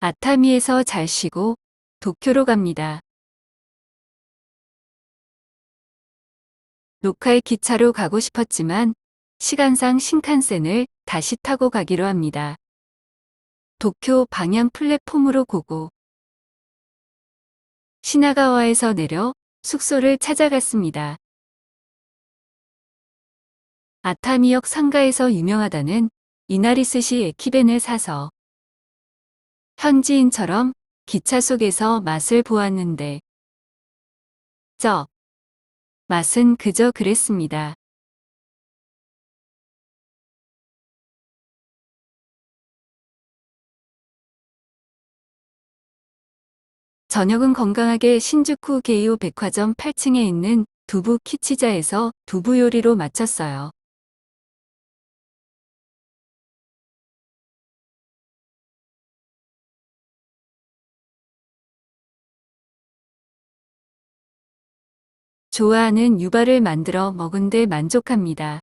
아타미에서 잘 쉬고 도쿄로 갑니다. 로카의 기차로 가고 싶었지만 시간상 신칸센을 다시 타고 가기로 합니다. 도쿄 방향 플랫폼으로 고고. 시나가와에서 내려 숙소를 찾아갔습니다. 아타미역 상가에서 유명하다는 이나리스시 에키벤을 사서 현지인처럼 기차 속에서 맛을 보았는데 저 맛은 그저 그랬습니다. 저녁은 건강하게 신주쿠 게이오 백화점 8층에 있는 두부 키치자에서 두부 요리로 마쳤어요. 좋아하는 유바를 만들어 먹은 데 만족합니다.